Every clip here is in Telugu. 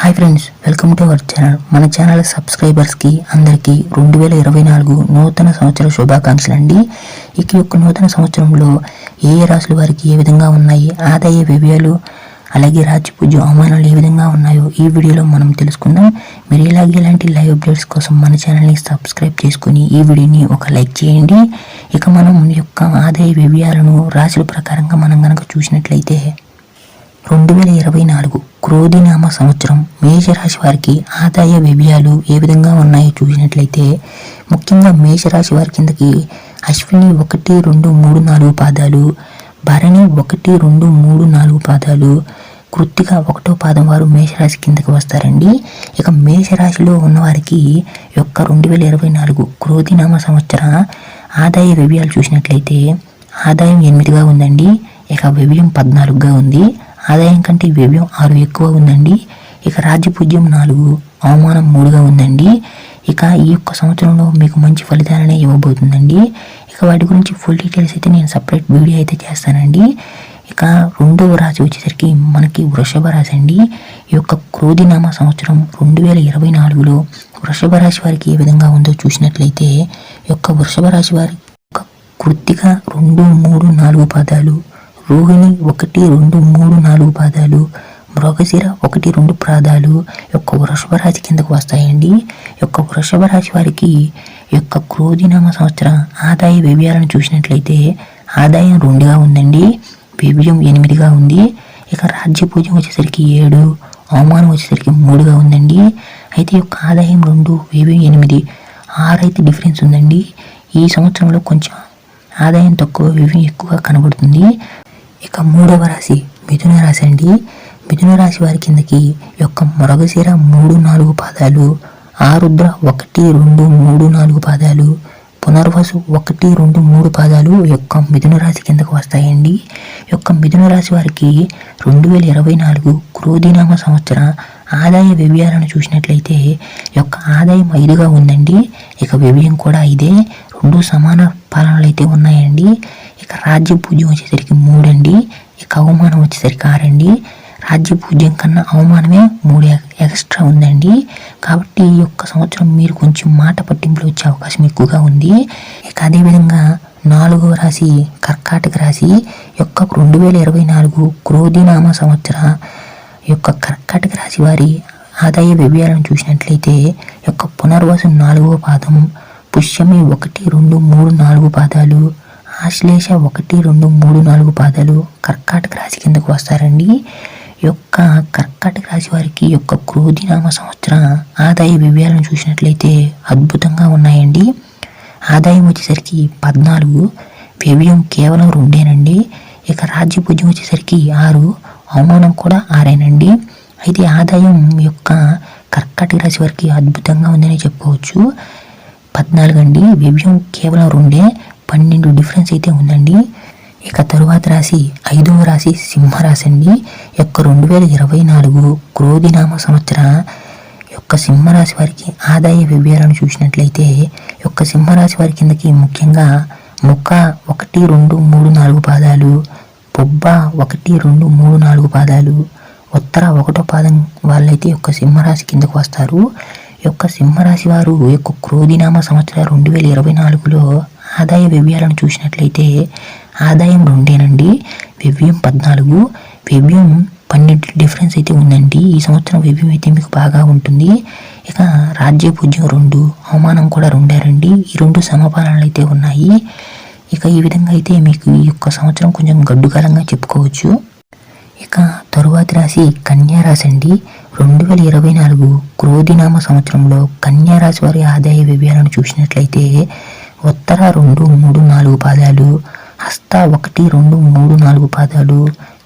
Hi friends welcome to our channel. మన ఛానల్ సబ్స్క్రైబర్స్కి అందరికీ రెండు వేల ఇరవై నాలుగు నూతన సంవత్సర శుభాకాంక్షలు అండి. ఇక యొక్క నూతన సంవత్సరంలో ఏ ఏ రాశుల వారికి ఏ విధంగా ఉన్నాయి ఆదాయ వ్యయాలు అలాగే రాజ్యపూజ్య అవమానాలు ఏ విధంగా ఉన్నాయో ఈ వీడియోలో మనం తెలుసుకుందాం. మీరు ఇలాగే ఇలాంటి లైవ్ అప్డేట్స్ కోసం మన ఛానల్ని సబ్స్క్రైబ్ చేసుకుని ఈ వీడియోని ఒక లైక్ చేయండి. ఇక మనం యొక్క ఆదాయ వ్యయాలను రాశుల ప్రకారంగా మనం కనుక చూసినట్లయితే రెండు వేల ఇరవై నాలుగు క్రోధినామ సంవత్సరం మేషరాశి వారికి ఆదాయ వ్యయాలు ఏ విధంగా ఉన్నాయో చూసినట్లయితే ముఖ్యంగా మేషరాశి వారి కిందకి అశ్విని ఒకటి రెండు మూడు నాలుగు పాదాలు భరణి ఒకటి రెండు మూడు నాలుగు పాదాలు కృత్తిక ఒకటో పాదం వారు మేషరాశి కిందకి వస్తారండి. ఇక మేషరాశిలో ఉన్నవారికి యొక్క రెండు వేల ఇరవై నాలుగు క్రోధినామ సంవత్సర ఆదాయ వ్యయాలు చూసినట్లయితే ఆదాయం ఎనిమిదిగా ఉందండి. ఇక వ్యయం పద్నాలుగుగా ఉంది. ఆదాయం కంటే వ్యయం ఆరు ఎక్కువ ఉందండి. ఇక రాజ్యపూజ్యం నాలుగు అవమానం మూడుగా ఉందండి. ఇక ఈ యొక్క సంవత్సరంలో మీకు మంచి ఫలితాలనే ఇవ్వబోతుందండి. ఇక వాటి గురించి ఫుల్ డీటెయిల్స్ అయితే నేను సపరేట్ వీడియో అయితే చేస్తానండి. ఇక రెండవ రాశి వచ్చేసరికి మనకి వృషభ రాశి అండి. ఈ యొక్క క్రోధినామ సంవత్సరం రెండు వేల ఇరవై నాలుగులో వృషభ రాశి వారికి ఏ విధంగా ఉందో చూసినట్లయితే ఈ యొక్క వృషభ రాశి వారి యొక్క కృత్తిక రెండు మూడు నాలుగు పదాలు రోహిణి ఒకటి రెండు మూడు నాలుగు పాదాలు మృగశిర ఒకటి రెండు ప్రాదాలు యొక్క వృషభ రాశి కిందకు వస్తాయండి. యొక్క వృషభ రాశి వారికి యొక్క క్రోధినామ సంవత్సరం ఆదాయ వ్యయాలను చూసినట్లయితే ఆదాయం రెండుగా ఉందండి. వ్యయం ఎనిమిదిగా ఉంది. ఇక రాజ్య పూజ్యం వచ్చేసరికి ఏడు అవమానం వచ్చేసరికి మూడుగా ఉందండి. అయితే యొక్క ఆదాయం రెండు వ్యయం ఎనిమిది ఆరు అయితే డిఫరెన్స్ ఉందండి. ఈ సంవత్సరంలో కొంచెం ఆదాయం తక్కువ వ్యయం ఎక్కువగా కనబడుతుంది. ఇక మూడవ రాశి మిథున రాశి అండి. మిథున రాశి వారి కిందకి యొక్క మృగశిర మూడు నాలుగు పాదాలు ఆరుద్ర ఒకటి రెండు మూడు నాలుగు పాదాలు పునర్వసు ఒకటి రెండు మూడు పాదాలు యొక్క మిథున రాశి కిందకు వస్తాయండి. యొక్క మిథున రాశి వారికి రెండు వేల ఇరవై నాలుగు క్రోధినామ సంవత్సర ఆదాయ వ్యయాలను చూసినట్లయితే యొక్క ఆదాయం ఐదుగా ఉందండి. ఇక వ్యయం కూడా ఇదే. రెండు సమాన పాలనలు అయితే ఉన్నాయండి. ఇక రాజ్య పూజ్యం వచ్చేసరికి మూడండి. ఇక అవమానం వచ్చేసరికి ఆరండి. రాజ్య పూజ్యం కన్నా అవమానమే మూడు ఎక్స్ట్రా ఉందండి. కాబట్టి ఈ యొక్క సంవత్సరం మీరు కొంచెం మాట పట్టింపులు వచ్చే అవకాశం ఎక్కువగా ఉంది. ఇక అదేవిధంగా నాలుగవ రాశి కర్కాటక రాశి యొక్క రెండు వేల ఇరవై నాలుగు క్రోధినామ సంవత్సర యొక్క కర్కాటక రాశి వారి ఆదాయ వ్యయాలను చూసినట్లయితే యొక్క పునర్వాసం నాలుగవ పాదం పుష్యమి ఒకటి రెండు మూడు నాలుగు పాదాలు. ఆశ్లేష ఒకటి రెండు మూడు నాలుగు పాదాలు. కర్కాటక రాశి కిందకు వస్తారండి. యొక్క కర్కాటక రాశి వారికి యొక్క క్రోధినామ సంవత్సర ఆదాయ వ్యయాలను చూసినట్లయితే అద్భుతంగా ఉన్నాయండి. ఆదాయం వచ్చేసరికి పద్నాలుగు వ్యయం కేవలం రెండేనండి. ఇక రాజ్య పూజ్యం వచ్చేసరికి ఆరు అవమానం కూడా ఆరేనండి. అయితే ఆదాయం యొక్క కర్కాటక రాశి వారికి అద్భుతంగా ఉందని చెప్పుకోవచ్చు పద్నాలుగు అండి. వ్యవ్యం కేవలం రెండే పన్నెండు డిఫరెన్స్ అయితే ఉందండి. ఇక తరువాత రాశి ఐదవ రాశి సింహరాశి అండి. యొక్క రెండు వేల ఇరవై నాలుగు క్రోధినామ సంవత్సర యొక్క సింహరాశి వారికి ఆదాయ వ్యయాలను చూసినట్లయితే యొక్క సింహరాశి వారి కిందకి ముఖ్యంగా ముక్క ఒకటి రెండు మూడు నాలుగు పాదాలు పొబ్బ ఒకటి రెండు మూడు నాలుగు పాదాలు ఉత్తర ఒకటో పాదం వాళ్ళైతే యొక్క సింహరాశి కిందకు వస్తారు. యొక్క సింహరాశి వారు యొక్క క్రోధినామ సంవత్సరం రెండు వేల ఇరవై నాలుగులో ఆదాయ వ్యవ్యాలను చూసినట్లయితే ఆదాయం రెండేనండి వ్యవ్యం పద్నాలుగు వ్యవ్యం పన్నెండు డిఫరెన్స్ అయితే ఉందండి. ఈ సంవత్సరం వ్యవ్యం అయితే మీకు బాగా ఉంటుంది. ఇక రాజ్య పూజ్యం రెండు అవమానం కూడా రెండారండి ఈ రెండు సమపాలనలు అయితే ఉన్నాయి. ఇక ఈ విధంగా అయితే మీకు ఈ యొక్క సంవత్సరం కొంచెం గడ్డుకాలంగా చెప్పుకోవచ్చు. ఇక తరువాతి రాశి కన్యా రాశి అండి. రెండు వేల ఇరవై నాలుగు క్రోధినామ సంవత్సరంలో కన్యా రాశి వారి ఆదాయ వ్యయాలను చూసినట్లయితే ఉత్తర రెండు మూడు నాలుగు పాదాలు హస్త ఒకటి రెండు మూడు నాలుగు పాదాలు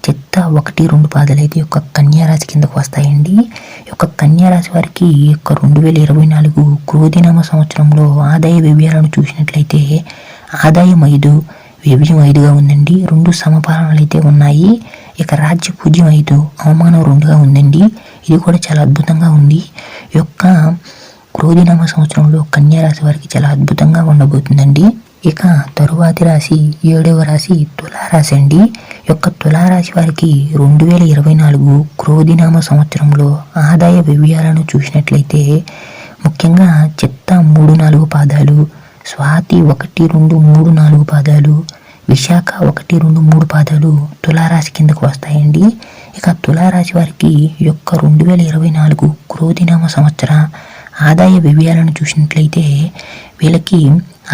చిత్త ఒకటి రెండు పాదాలు అయితే ఒక యొక్క కన్యా రాశి కిందకు వస్తాయండి. ఒక యొక్క కన్యా రాశి వారికి ఈ యొక్క రెండు వేల ఇరవై నాలుగు క్రోధినామ సంవత్సరంలో ఆదాయ వ్యయాలను చూసినట్లయితే ఆదాయం ఐదు వ్యయం ఐదుగా ఉందండి. రెండు సమపాలనలు అయితే ఉన్నాయి. ఇక రాజ్య పూజ్యం ఐదు అవమానం రెండుగా ఉందండి. ఇది కూడా చాలా అద్భుతంగా ఉంది. ఈ యొక్క క్రోధినామ సంవత్సరంలో కన్యా రాశి వారికి చాలా అద్భుతంగా ఉండబోతుందండి. ఇక తరువాతి రాశి ఏడవ రాశి తులారాశి అండి. యొక్క తులారాశి వారికి రెండు వేల ఇరవై నాలుగు క్రోధినామ సంవత్సరంలో ఆదాయ వ్యయాలను చూసినట్లయితే ముఖ్యంగా చిత్త మూడు నాలుగు పాదాలు స్వాతి ఒకటి రెండు మూడు నాలుగు పాదాలు విశాఖ ఒకటి రెండు మూడు పాదాలు తులారాశి కిందకు వస్తాయండి. ఇక తులారాశి వారికి యొక్క రెండు వేల ఇరవై నాలుగు క్రోధినామ సంవత్సర ఆదాయ వ్యయాలను చూసినట్లయితే వీళ్ళకి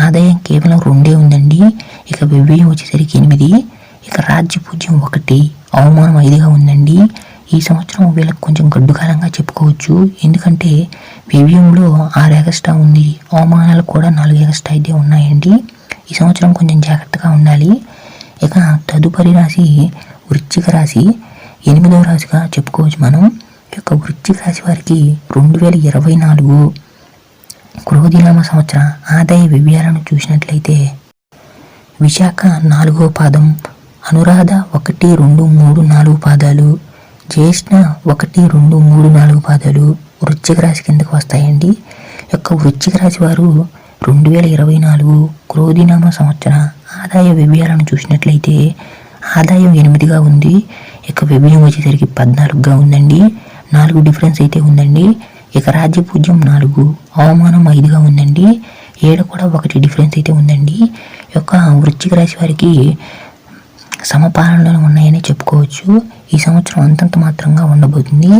ఆదాయం కేవలం రెండే ఉందండి. ఇక వ్యయం వచ్చేసరికి ఎనిమిది ఇక రాజ్య పూజ్యం ఒకటి అవమానం ఐదుగా ఉందండి. ఈ సంవత్సరం వీళ్ళకి కొంచెం గడ్డుకాలంగా చెప్పుకోవచ్చు. ఎందుకంటే వ్యయంలో ఆరు ఎగస్ట్రా ఉంది అవమానాలు కూడా నాలుగు ఎగస్ట్రా అయితే ఉన్నాయండి. ఈ సంవత్సరం కొంచెం జాగ్రత్తగా ఉండాలి. ఇక తదుపరి రాశి వృశ్చిక రాశి. ఎనిమిదవ రాశిగా చెప్పుకోవచ్చు మనం. ఈ యొక్క వృశ్చిక రాశి వారికి రెండు వేల ఇరవై నాలుగు క్రోధినామ సంవత్సర ఆదాయ వ్యయాలను చూసినట్లయితే విశాఖ నాలుగో పాదం అనురాధ ఒకటి రెండు మూడు నాలుగు పాదాలు జ్యేష్ణ ఒకటి రెండు మూడు నాలుగు పాదాలు వృశ్చిక రాశి కిందకు వస్తాయండి. ఈ యొక్క వృశ్చిక రాశి వారు రెండు వేల ఇరవై నాలుగు క్రోధినామ సంవత్సర ఆదాయ వ్యయాలను చూసినట్లయితే ఆదాయం ఎనిమిదిగా ఉంది. ఇక వ్యయం వచ్చేసరికి పద్నాలుగుగా ఉందండి. నాలుగు డిఫరెన్స్ అయితే ఉందండి. ఇక రాజ్య పూజ్యం నాలుగు అవమానం ఐదుగా ఉందండి. ఏడ కూడా ఒకటి డిఫరెన్స్ అయితే ఉందండి. యొక్క వృశ్చిక రాశి వారికి సమపాలనలో ఉన్నాయని చెప్పుకోవచ్చు. ఈ సంవత్సరం అంతంత మాత్రంగా ఉండబోతుంది.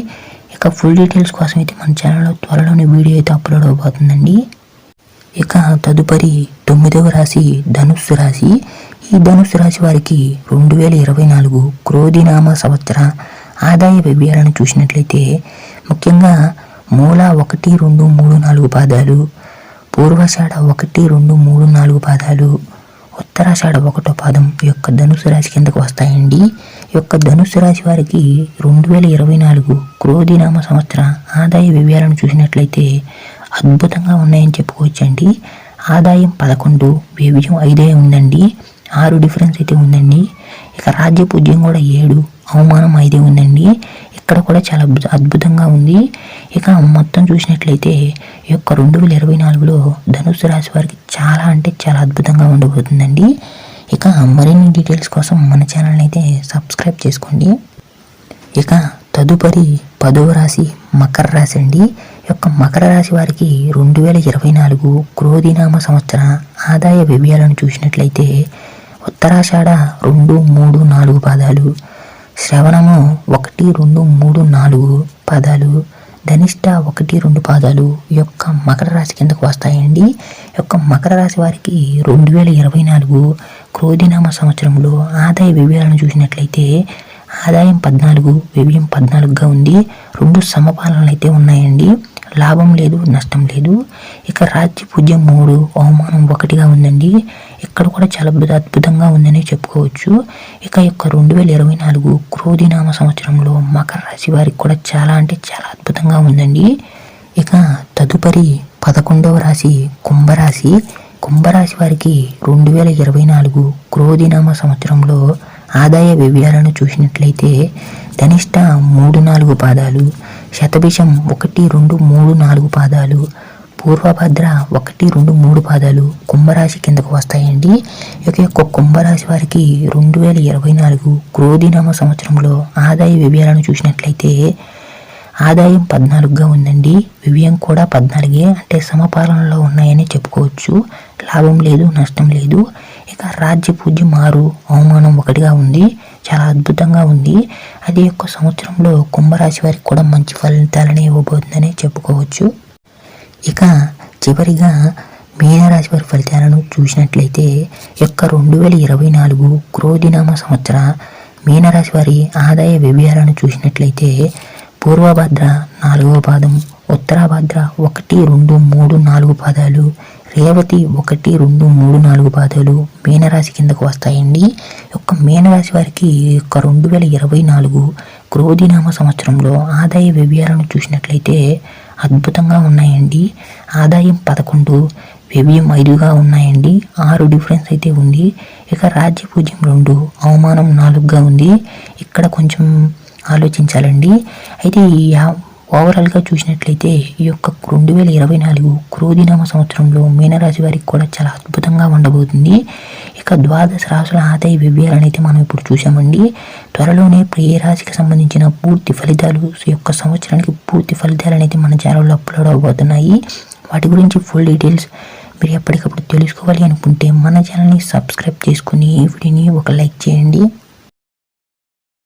ఇక ఫుల్ డీటెయిల్స్ కోసం అయితే మన ఛానల్లో త్వరలోనే వీడియో అయితే అప్లోడ్ అవబోతుందండి. ఇక తదుపరి తొమ్మిదవ రాశి ధనుస్సు రాశి. ఈ ధనుస్సు రాశి వారికి రెండు వేల ఇరవై నాలుగు క్రోధినామ సంవత్సర ఆదాయ వ్యయాలను చూసినట్లయితే ముఖ్యంగా మూల ఒకటి రెండు మూడు నాలుగు పాదాలు పూర్వషాఢ ఒకటి రెండు మూడు నాలుగు పాదాలు ఉత్తరాషాఢ ఒకటో పాదం యొక్క ధనుసు రాశి కిందకు వస్తాయండి. యొక్క ధనుసు రాశి వారికి రెండు వేల ఇరవై నాలుగు క్రోధినామ సంవత్సర ఆదాయ వ్యవ్యాలను చూసినట్లయితే అద్భుతంగా ఉన్నాయని చెప్పుకోవచ్చండి. ఆదాయం పదకొండు వ్యవ్యం ఐదే ఉందండి. ఆరు డిఫరెన్స్ అయితే ఉందండి. ఇక రాజ్య పూజ్యం కూడా ఏడు అవమానం ఐదే ఉందండి. ఇక్కడ కూడా చాలా అద్భుతంగా ఉంది. ఇక మొత్తం చూసినట్లయితే ఈ యొక్క రెండు వేల ఇరవై నాలుగులో ధనుసు రాశి వారికి చాలా అంటే చాలా అద్భుతంగా ఉండబోతుందండి. ఇక మరిన్ని డీటెయిల్స్ కోసం మన ఛానల్ని అయితే సబ్స్క్రైబ్ చేసుకోండి. ఇక తదుపరి పదవ రాశి మకర రాశి అండి. యొక్క మకర రాశి వారికి రెండు వేల ఇరవై నాలుగు క్రోధినామ సంవత్సర ఆదాయ వ్యయాలను చూసినట్లయితే ఉత్తరాషాఢ రెండు మూడు నాలుగు పాదాలు శ్రవణము ఒకటి రెండు మూడు నాలుగు పాదాలు ధనిష్ట ఒకటి రెండు పాదాలు యొక్క మకర రాశి కిందకు వస్తాయండి. యొక్క మకర రాశి వారికి రెండు వేల ఇరవై నాలుగు క్రోధినామ సంవత్సరంలో ఆదాయ వ్యయాలను చూసినట్లయితే ఆదాయం పద్నాలుగు వ్యయం పద్నాలుగుగా ఉంది. రెండు సమపాలనలు అయితే ఉన్నాయండి. లాభం లేదు నష్టం లేదు. ఇక రాజ్య పూజ్యం మూడు అవమానం ఒకటిగా ఉందండి. ఇక్కడ కూడా చాలా అద్భుతంగా ఉందని చెప్పుకోవచ్చు. ఇక యొక్క రెండు వేల ఇరవై నాలుగు క్రోధినామ సంవత్సరంలో మకర రాశి వారికి కూడా చాలా అంటే చాలా అద్భుతంగా ఉందండి. ఇక తదుపరి పదకొండవ రాశి కుంభరాశి. కుంభరాశి వారికి రెండు వేల ఇరవై నాలుగు క్రోధినామ సంవత్సరంలో ఆదాయ వ్యయాలను చూసినట్లయితే ధనిష్ట మూడు నాలుగు పాదాలు శతభిషం ఒకటి రెండు మూడు నాలుగు పాదాలు. పూర్వభద్ర ఒకటి రెండు మూడు పాదాలు కుంభరాశి కిందకు వస్తాయండి. ఇక యొక్క కుంభరాశి వారికి రెండు వేల ఇరవై నాలుగు క్రోధినామ సంవత్సరంలో ఆదాయ వ్యయాలను చూసినట్లయితే ఆదాయం పద్నాలుగుగా ఉందండి. వ్యయం కూడా పద్నాలుగే అంటే సమపాలనలో ఉన్నాయని చెప్పుకోవచ్చు. లాభం లేదు నష్టం లేదు. ఇక రాజ్య పూజ్యం ఆరు అవమానం ఒకటిగా ఉంది. చాలా అద్భుతంగా ఉంది. అది యొక్క సంవత్సరంలో కుంభరాశి వారికి కూడా మంచి ఫలితాలని ఇవ్వబోతుందని చెప్పుకోవచ్చు. ఇక చివరిగా మీనరాశి వారి ఫలితాలను చూసినట్లయితే యొక్క రెండు వేల ఇరవై నాలుగు క్రోధినామ సంవత్సర మీనరాశి వారి ఆదాయ వ్యవ్యాలను చూసినట్లయితే పూర్వభద్ర నాలుగవ పాదం ఉత్తరాభద్ర ఒకటి రెండు మూడు నాలుగు పాదాలు రేవతి ఒకటి రెండు మూడు నాలుగు బాధలు మీనరాశి కిందకు వస్తాయండి. ఈ యొక్క మీనరాశి వారికి యొక్క రెండు వేల ఇరవై నాలుగు క్రోధినామ సంవత్సరంలో ఆదాయ వ్యవ్యాలను చూసినట్లయితే అద్భుతంగా ఉన్నాయండి. ఆదాయం పదకొండు వ్యవ్యం ఐదుగా ఉన్నాయండి. ఆరు డిఫరెన్స్ అయితే ఉంది. ఇక రాజ్య పూజ్యం రెండు అవమానం నాలుగుగా ఉంది. ఇక్కడ కొంచెం ఆలోచించాలండి. అయితే ఈ ఓవరాల్గా చూసినట్లయితే ఈ యొక్క రెండు వేల ఇరవై నాలుగు క్రోధినామ సంవత్సరంలో మీనరాశి వారికి కూడా చాలా అద్భుతంగా ఉండబోతుంది. ఇక ద్వాదశ రాశుల ఆదాయ వ్యవ్యాలను అయితే మనం ఇప్పుడు చూసామండి త్వరలోనే ప్రియ రాశికి సంబంధించిన పూర్తి ఫలితాలు ఈ యొక్క సంవత్సరానికి పూర్తి ఫలితాలు అనేది మన ఛానల్లో అప్లోడ్ అవబోతున్నాయి. వాటి గురించి ఫుల్ డీటెయిల్స్ మీరు ఎప్పటికప్పుడు తెలుసుకోవాలి అనుకుంటే మన ఛానల్ని సబ్స్క్రైబ్ చేసుకుని ఈ వీడియోని ఒక లైక్ చేయండి.